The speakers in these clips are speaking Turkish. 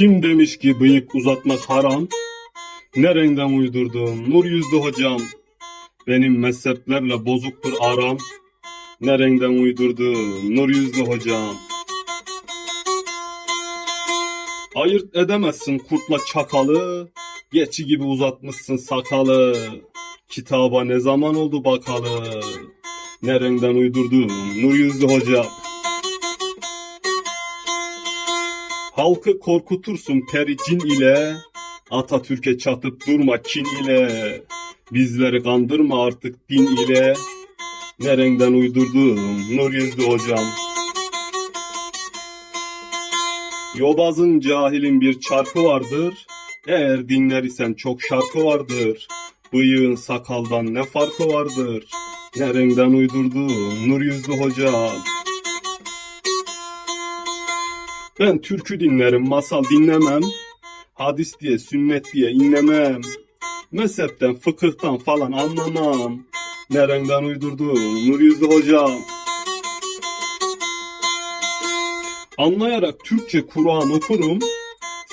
Kim demiş ki bıyık uzatmak haram? Nereden uydurdun nur yüzlü hocam? Benim mezheplerle bozuktur aram. Nereden uydurdun nur yüzlü hocam? Ayırt edemezsin kurtla çakalı. Geçi gibi uzatmışsın sakalı. Kitaba ne zaman oldu bakalı. Nereden uydurdun nur yüzlü hocam? Halkı korkutursun peri cin ile. Atatürk'e çatıp durma kin ile. Bizleri kandırma artık din ile. Nereden uydurdun nur yüzlü hocam? Yobazın cahilin bir çarkı vardır. Eğer dinler isen çok şarkı vardır. Bıyığın sakaldan ne farkı vardır? Nereden uydurdun nur yüzlü hocam? Ben türkü dinlerim, masal dinlemem. Hadis diye, sünnet diye inlemem. Mezhepten, fıkıhtan falan anlamam. Nereden uydurdun nur yüzlü hocam? Anlayarak Türkçe Kur'an okurum.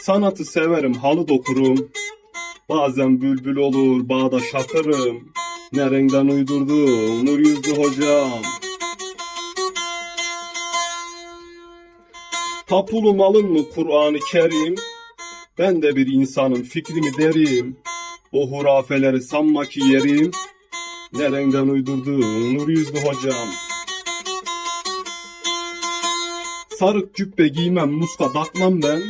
Sanatı severim, halı dokurum. Bazen bülbül olur, bağda şakırım. Nereden uydurdun nur yüzlü hocam? Tapulu malın mı Kur'an-ı Kerim? Ben de bir insanın fikrimi derim. O hurafeleri sanma ki yerim. Nereden uydurdun nur yüzlü hocam? Sarık cübbe giymem, muska takmam ben.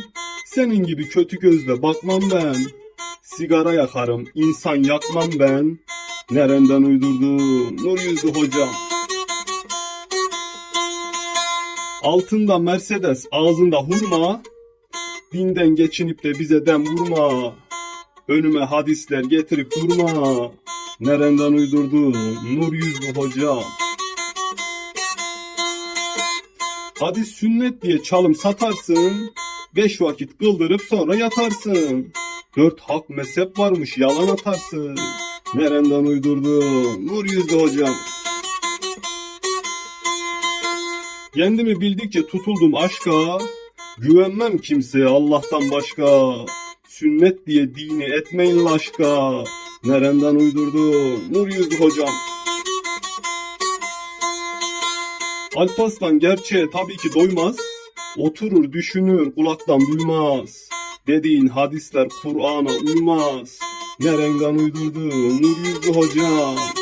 Senin gibi kötü gözle bakmam ben. Sigara yakarım, insan yakmam ben. Nereden uydurdun nur yüzlü hocam? Altında Mercedes, ağzında hurma. Dinden geçinip de bize dem vurma. Önüme hadisler getirip durma. Nereden uydurdun nur yüzlü hocam? Hadis sünnet diye çalım satarsın. Beş vakit kıldırıp sonra yatarsın. Dört hak mezhep varmış yalan atarsın. Nereden uydurdun nur yüzlü hocam? Kendimi bildikçe tutuldum aşka. Güvenmem kimseye Allah'tan başka. Sünnet diye dini etmeyin laşka. Nereden uydurdun nur yüzlü hocam? Alparslan gerçeğe tabii ki doymaz. Oturur düşünür kulaktan duymaz. Dediğin hadisler Kur'an'a uymaz. Nereden uydurdun nur yüzlü hocam?